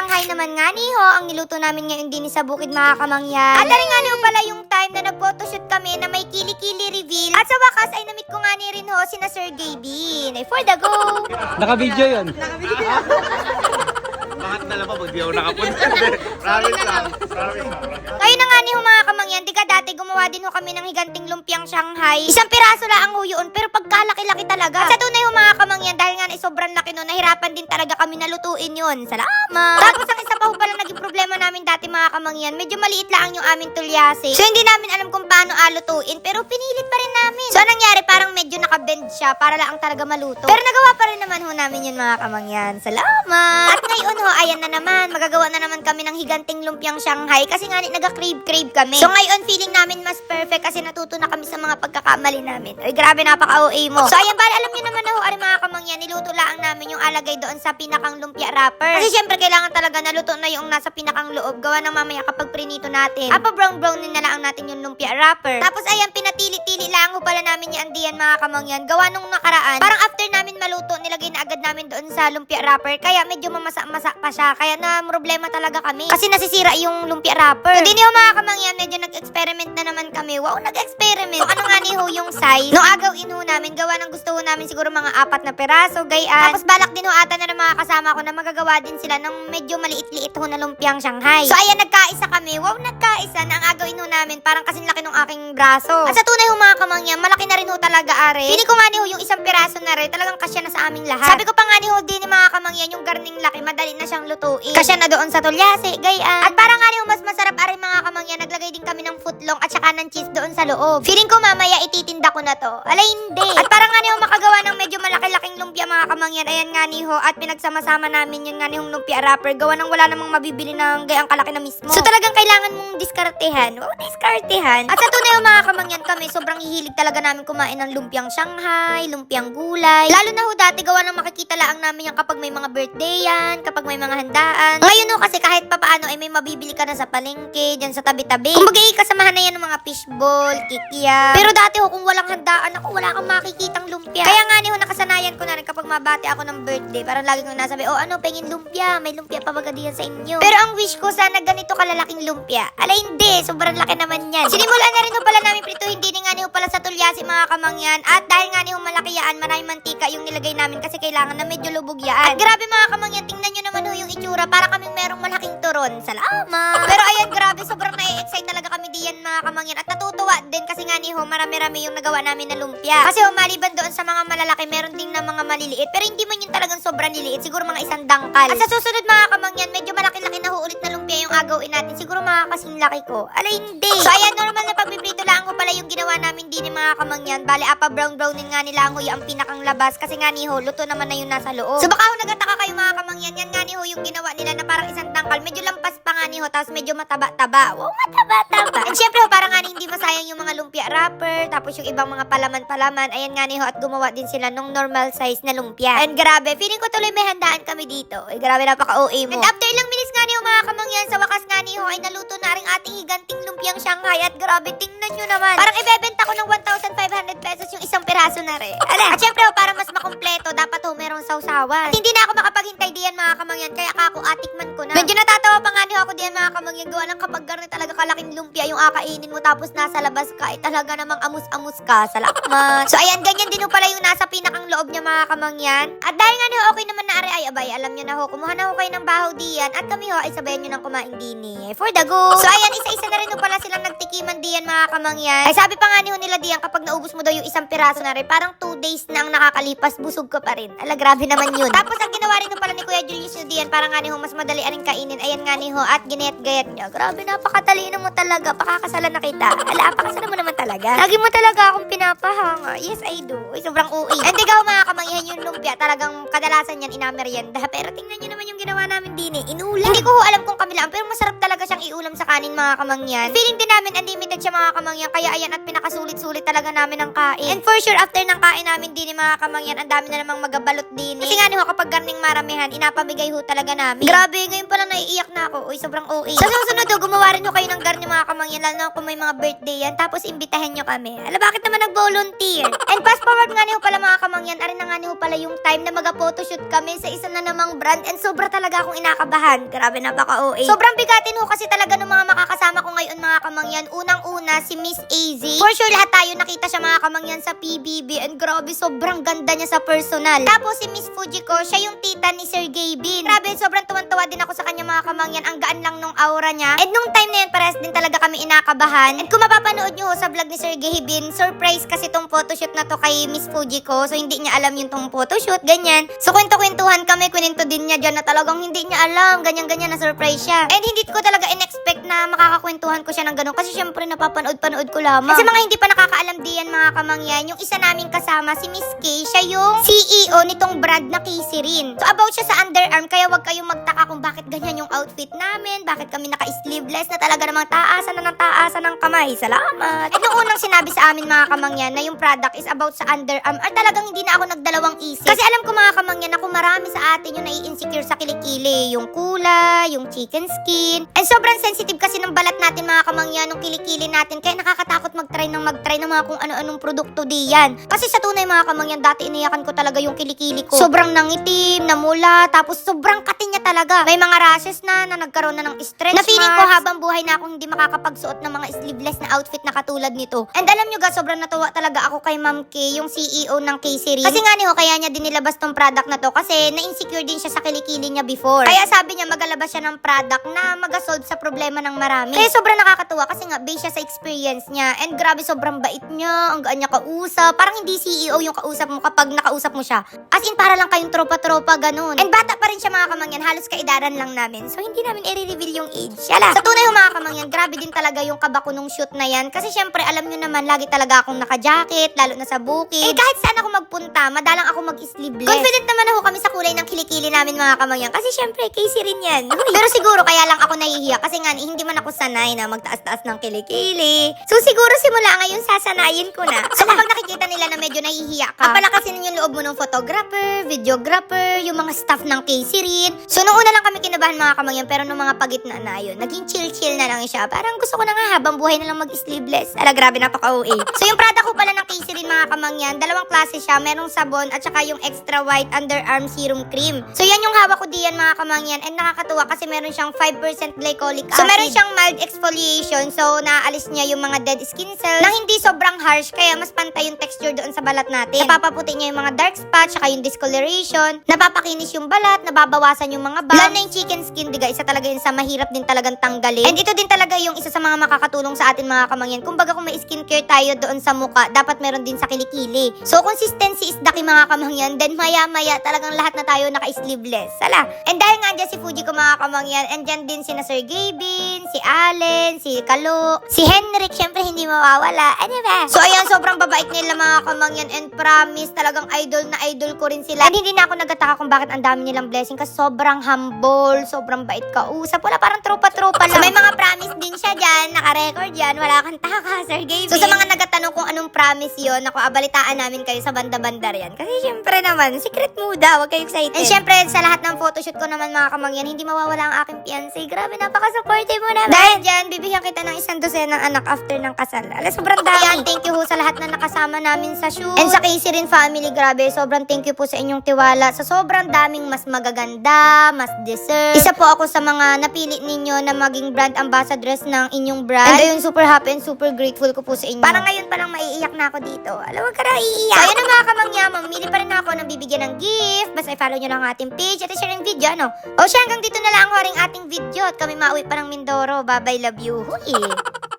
Shanghai naman nga ni ho, ang niluto namin ngayon din sa bukid mga kamangyan. At na rin nga ni ho pala yung time na nag-photoshoot kami na may kili-kili reveal. At sa wakas ay namit ko nga ni rin ho sina Sir Gabin. Ay, for the go! Naka-video yun. Bakit na lang ba pag di ako nakapunta? Promise lang. Promise lang. Ngayon na nga ni ho mga kamangyan, di ka dati gumawa din ho kami ng higanting lumpiang Shanghai. Isang piraso lang ho yun, pero pagkalaki-laki talaga. At sa tunay ho mga kamangyan, dahil nga na sobrang laki nun, nahirapan din talaga kami nalutuin yun. Salamat! Tapos ang isa pa ho pala naging problema namin dati mga kamangyan, medyo maliit lang yung aming tulyase. So hindi namin alam kung paano alutuin, pero pinilit pa rin namin. So anong nangyari, parang medyo nakabend siya para lang talaga maluto. Pero nagawa pa rin naman ho namin yun mga kamangyan. Salamat! At ngayon ho, ayan na naman, magagawa na naman kami ng higanting lumpiang Shanghai kasi nga naga-crave-crave kami. So ngayon, feeling namin mas perfect kasi natuto na kami sa mga pagkakamali namin. Ay, grabe, napaka-OA mo. So ayan, bali, alam nyo naman na ho, ari mga kamangyan, niluto lang namin yung alagay doon sa pinakang lumpia wrapper. Kasi syempre, kailangan talaga naluto na yung nasa pinakang loob. Gawa ng mamaya kapag prinito natin. Apa brown-brown na lang natin yung lumpia wrapper. Tapos ayan, pinatili-tili lang pala namin yung andiyan mga kamangyan. Gawa nung nakaraan. Parang after namin maluto, nilagay na agad namin doon sa lumpia wrapper. Kaya medyo mamasa-masa pa siya. Kaya na problema talaga kami. Kasi nasisira yung lumpia wrapper. Hindi niyo mga kamangyan, medyo nag-experiment na naman kami. Wow, nag-experiment. So, ano nga ni ho yung size? Nung agaw in namin, gawa ng gusto ho namin siguro mga apat na peraso, gayaan. Tapos balak din ho ata na ng mga kasama ko na magagawa din sila ng medyo maliit-liit ho na lumpiang Shanghai. So ayan, nagkaisa kami. Wow, nagkaisa na ang agawin ho namin. Parang kasing laki ng aking braso. At sa tunay ho mga kamangyan, malaki na rin ho talaga are. Pili ko nga ni ho yung isang piraso na rin, talagang kasya na sa aming lahat. Sabi ko pa nga ni ho din mga kamangyan, yung garning laki, madali na siyang lutuin. Kasya na doon sa tulyase, gayaan. At parang nga ni ho, mas masarap are mga kamangyan, naglagay din kami ng footlong at saka ng cheese doon sa loob. Feeling ko mamaya ititinda ko na to. Alay, hindi. At parang nga ni ho, makagawa ng medyo malaki-laking lumpia mga kamangyan. Ayan nga ni ho, at pinagsama-sama namin yun nga ni hong lumpia wrapper. Gawa ng wala namang mabibili ng gayang kalaki na mismo. So talagang kailangan mong diskartehan. Oh, diskartehan. At sa tunay mga kamangyan kami, sobrang hihilig talaga namin kumain ng lumpiang Shanghai, lumpiang gulay. Lalo na ho dati, gawa ng makikita lang namin yan kapag may mga birthday yan, kapag may mga handaan. Ngayon ho, kasi kahit papaano ay may mabibili ka na sa palengke, dyan sa tabi-tabi. Kumbaga, kasamahan na yan ng mga fishball, kikya. Pero dati ho, kung walang handaan ako, wala kang makikitang lumpia. Kaya nga ni ho, nakasanayan ko na rin kapag mabati ako ng birthday. Parang lagi kong nasabi, oh ano, pengin lumpia. May lumpia pa baga diyan sa inyo. Pero ang wish ko, sana ganito kalalaking lumpia. Ala hindi, sobrang laki naman yan. Sinimulan na rin ho pala namin prito, hindi nga ni ho pala sa tulyasi mga kamangyan. At dahil nga ni ho malaki yaan, maraming mantika yung nilagay namin kasi kailangan na medyo lubog yaan. At grabe mga kamangyan, tingnan nyo naman ho yung itsura. Para kaming merong malaking turon. Salamat! Pero ayan, grabe, sobrang na-excite talaga kami diyan mga kamangyan. At natutuwa din kasi nga ni ho, marami-rami yung nagawa namin na lumpia. Kasi ho, doon sa mga malalaki, meron din na mga maliliit. Pero hindi man yun talagang sobrang liliit. Siguro mga isang dangkal. At sa susunod mga kamangyan, medyo malaki-laki na ho na lumpia yung agawin natin. Siguro mga kasing laki ko. Alay, hindi. So ayan, normal na pagpiprito lang ho pala yung ginawa namin din ng mga kamangyan. Bale, apa brown brownin nga nila ang huya ang pinakang labas. Kasi nga ni ho, luto naman na yung nasa loob. So baka ho nagataka kayo mga kamangyan. Yan nga ni ho yung ginawa nila na parang isang dangkal. Medyo lampas pa nga ni ho, tapos medyo mataba-taba. Wow, mataba-taba. And syempre ho, parang nga ni hindi masayang yung mga lumpia wrapper. Tapos yung ibang mga palaman-palaman. Ayan nga ni ho, at gumawa din sila nung normal size na lumpia. And grabe, feeling ko tuloy may handaan kami dito. Ay, grabe, napaka-OA mo. And update lang mga kamangyan. Sa wakas nga ni ho, ay naluto na rin ating higanting lumpiang Shanghai. At grabe, tingnan nyo naman. Parang ibebenta ko ng 1,500 pesos yung isang piraso na rin. Ala, at syempre ho, para mas makumpleto, dapat ho, merong sausawan. At hindi na ako makapaghintay diyan mga kamangyan, kaya ako atikman ko na. Medyo natatawa pa nga ni ho ako diyan mga kamangyan, gawa lang kapag garni talaga kalaking lumpia yung akainin mo tapos nasa labas ka, ay talaga namang amus-amus ka. Salamat. So ayan, ganyan din ho pala yung nasa pinakang loob niya mga kamangyan. At dahil nga ni ho, okay naman na ari ay alam niyo na ho, kumuha na ho kayo ng bahaw diyan at kami ho ay sabayan niyo ng kumain din eh. For the go. So ayan, isa-isa na rin ho pala silang nagtikiman diyan mga kamangyan. Ay sabi pa nga ni ho nila diyan kapag naubos mo daw yung isang piraso na rin, parang 2 days na ang nakakalipas, busog ka pa rin. Ala, grabe naman yun. Tapos ang ginawa rin ho pala ni Kuya Julius yun diyan, parang nga ni ho, mas madali rin kainin. Ayan nga ni ho, at ginayat-gayat niya. Grabe, napakatalino mo talaga. Pakakasalan na kita. Ala, pakakasalan mo naman talaga. Lagi mo talaga akong pinapahanga. Yes, I do. Ay, sobrang uwi. And ikaw mga kamangyan yung lumpia, talagang kadalasan yan inameryenda. Pero tingnan nyo naman yung ginawa namin din eh. Inulam. Hindi ko ho alam kung kamilaan, pero masarap talaga siyang iulam sa kanin mga kamangyan. Feeling din namin unlimited siya mga kamangyan, kaya ayan at pinakasulit-sulit talaga namin ang kain. And for sure, after ng kain namin din mga kamangyan, ang dami na namang magabalot din. Kasi nga ni ho, kapag garning maramihan, inapamigay ho talaga namin. Grabe, ngayon pa lang naiiyak na ako. Uy, sobrang OA. Sa susunod ho, gumawa rin ho kayo ng garni mga kamangyan, lalo na kung may mga birthday yan, tapos imbitahin nyo kami. Ala, bakit naman nag-volunteer? And fast forward nga ni ho pala mga kamangyan, arin na nga ni ho pala yung time na mag-photoshoot kami sa isa na namang brand and sobra talaga akong inakabahan. Grabe, napaka-OA. Sobrang bigatin ho kasi talaga ng mga makakasama ko ngayon mga kamangyan. Unang-una, si Miss AZ. For sure, lahat tayo nakita siya mga kamangyan sa PBB and grabe, sobrang ganda niya sa personal. Tapos si Miss Fujiko, siya yung tita ni Sir Gabin. Grabe, sobrang tuwan-tuwa din ako sa kanya mga kamangyan. Ang gaan lang nung aura niya. And nung time na yun, pares din talaga kami inakabahan. And kung mapapanood nyo ho sa vlog ni Sir Gabin, surprise kasi tong photoshoot na to kay Miss Fujiko. So hindi niya alam yung tong photoshoot, ganyan. So kwento-kwentuhan kami, kwento din niya dyan na talagang hindi niya alam, ganyan-ganyan na surprise siya. And hindi ko talaga in-expect na makakakwentuhan ko siya ng ganun kasi syempre napapanood-panood ko lamang. At sa mga hindi pa nakakaalam diyan mga kamangyan, yung isa naming kasama, si Miss K, siya yung CEO nitong brand na Casey rin. So about siya sa underarm, kaya wag kayong magtaka kung bakit ganyan yung outfit namin, bakit kami naka-sleeveless na talaga namang taasan na ng taasan ng kamay. Salamat. At nung unang sinabi sa amin mga kamangyan na yung product is about sa underarm, ay talagang hindi na ako nagdalawang isip. Kasi alam ko mga kamangyan kung marami sa atin yung nai-insecure sa kilikili, yung kulay, yung chicken skin. And sobrang sensitive kasi ng balat natin mga kamangyan, ng kilikili natin. Kaya nakakatakot mag-try ng mag-try ng mga kung ano-anong produkto diyan. Kasi sa tunay mga kamangyan, dati iniyakan ko talaga yung kilikili ko. Sobrang nangitim, namula, tapos sobrang katin niya talaga. May mga rashes na, na nagkaroon na ng stretch Na feeling ko habang buhay na akong hindi makakapagsuot ng mga sleeveless na outfit na katulad nito. And alam nyo ga, sobrang natuwa talaga ako kay Ma'am K, yung CEO ng K-Series. Kasi nga niyo, kaya niya din nilabas tong product na to kasi na-insecure din siya sa kilikili niya before. Kaya sabi niya magalabas siya ng product na magasolve sa problema ng marami. Kaya sobrang nakakatuwa kasi nga based siya sa experience niya. And grabe sobrang bait niya, ang gaan niya kausap. Parang hindi CEO yung kausap mo kapag nakausap mo siya. As in para lang kayong tropa-tropa ganun. And bata pa rin siya mga kamangyan, halos kaidaran lang namin. So hindi namin i-reveal yung age. Yala. Sa tunay yung mga kamangyan, grabe din talaga yung kaba ko nung shoot na yan. Kasi syempre alam nyo naman, lagi talaga akong naka-jacket, lalo na sa bukid. Eh kahit saan ako magpunta, madalang ako mag-sleeveless. Confident naman ako kami sa kulay ng kilikili namin mga kamangyan. Kasi syempre, Casey rin yan. Pero siguro kaya lang ako nahihiya kasi nga hindi man ako sanay na magtaas-taas ng kilikili. So siguro simula ngayon sasanayin ko na. So kapag nakikita nila na medyo nahihiya ka, papalakasin yung loob mo ng photographer, videographer, yung mga staff ng Casey rin. So nung una lang kami kinabahan mga kamangyan pero nung mga pagitna na yun, naging chill-chill na lang siya. Parang gusto ko na nga habang buhay na lang mag-sleeveless. Ala grabe napaka-OA. So yung product ko pala ng Casey rin mga kamangyan, dalawang klase siya. Merong sabon at saka yung extra white underarm serum cream. So yan yung hawak ko diyan mga kamangyan and nakakatuwa kasi meron siyang 5% glycolic acid. So meron siyang mild exfoliation so naaalis niya yung mga dead skin cells na hindi sobrang harsh kaya mas pantay yung texture doon sa balat natin. Napapaputi niya yung mga dark spots saka yung discoloration. Napapakinis yung balat, nababawasan yung mga bumps. Lalo na yung chicken skin, diga, isa talaga yun sa mahirap din talagang tanggalin. And ito din talaga yung isa sa mga makakatulong sa atin mga kamangyan. Kumbaga kung may skincare tayo doon sa muka, dapat meron din sa kilikili. So consistency is the key mga kamangyan. Then maya-maya talagang lahat na tayo naka-sleeveless. Sala. And dahil nga dyan si Fuji ko mga kamangyan, and dyan din si na Sir Gabin, si Allen, si Kalo, si Henrik, syempre hindi mawawala. Ba? So ayan, sobrang babait nila mga kamangyan and promise talagang idol na idol ko rin sila. And hindi na ako nagtataka kung bakit ang dami nilang blessing kasi sobrang humble, sobrang bait kausap. Wala parang tropa-tropa lang. So may mga promise din siya dyan, naka-record yan, wala kang taka, Sir Gabin. So sa mga nagatanong kung anong promise yon ako abalitaan namin kayo sa banda-bandar yan. Kasi syempre naman, secret mo daw, huwag kayo excited. And syempre, sa lahat ng photoshoot ko naman mga kamangyan, hindi mawawala ang aking fiancé. Grabe, napaka-supportive mo naman. Dahil dyan, bibigyan kita ng isang dosen ng anak after ng kasal. Alas, sobrang dami. Ayan, thank you ho sa lahat na nakasama namin sa shoot. And sa Casey rin family, grabe, sobrang thank you po sa inyong tiwala. Sa sobrang daming mas magaganda, mas deserve. Isa po ako sa mga napili ninyo na maging brand ambassadress ng inyong brand. And ayun, super happy and super grateful ko po sa inyo. Parang ngayon pa lang maiiyak na ako dito. Alam, wag ka na iiyak. So, ayun na mga kamangya, mamili pa rin ako ng bibigyan ng gift. Basta i-follow nyo lang ang ating page at i-share yung video, ano? O siya, hanggang dito na lang ang ating video at kami mauwi pa ng Mindoro. Bye-bye, love you. Huy!